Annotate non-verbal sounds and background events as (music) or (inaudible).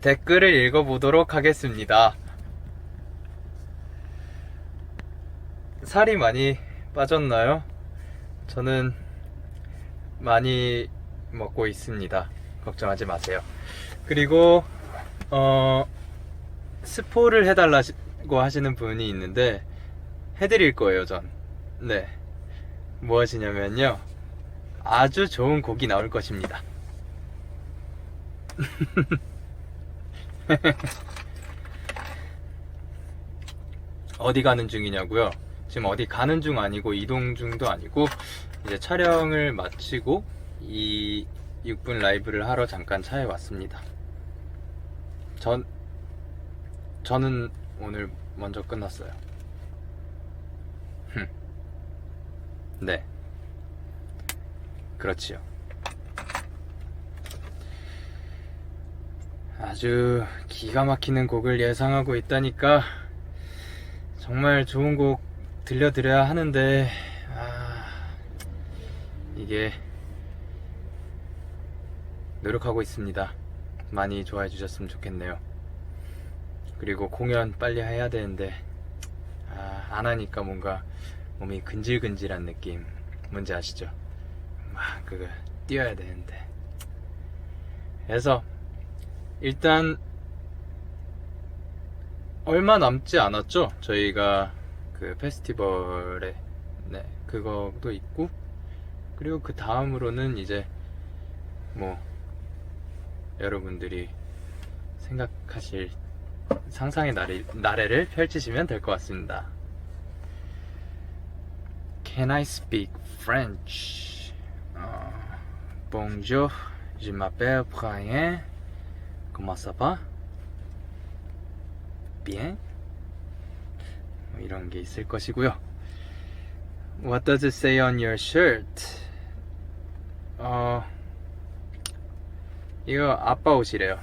댓글을 읽어보도록 하겠습니다. 살이 많이 빠졌나요? 저는 많이 먹고 있습니다. 걱정하지 마세요. 그리고 어 스포를 해달라고 하시는 분이 있는데 해드릴 거예요, 전. 네. 무엇이냐면요. 아주 좋은 곡이 나올 것입니다. (laughs) (laughs) 어디 가는 중이냐고요? 지금 어디 가는 중 아니고 이동 중도 아니고 이제 촬영을 마치고 이 6분 라이브를 하러 잠깐 차에 왔습니다. 전 저는 오늘 먼저 끝났어요. 흠. 네. 그렇지요. 아주 기가 막히는 곡을 예상하고 있다니까 정말 좋은 곡 들려드려야 하는데 아 이게 노력하고 있습니다. 많이 좋아해 주셨으면 좋겠네요. 그리고 공연 빨리 해야 되는데 아, 안 하니까 뭔가 몸이 근질근질한 느낌 뭔지 아시죠? 막 그거 뛰어야 되는데 그래서 일단 얼마 남지 않았죠? 저희가 그 페스티벌에 네 그거도 있고 그리고 그 다음으로는 이제 뭐 여러분들이 생각하실 상상의 나래, 나래를 펼치시면 될 것 같습니다. Can I speak French? 어, bonjour, je m'appelle Brian. Comment ça va? Bien? 뭐 이런 게 있을 것이고요. What does it say on your shirt? 어, 이거 아빠 옷이래요.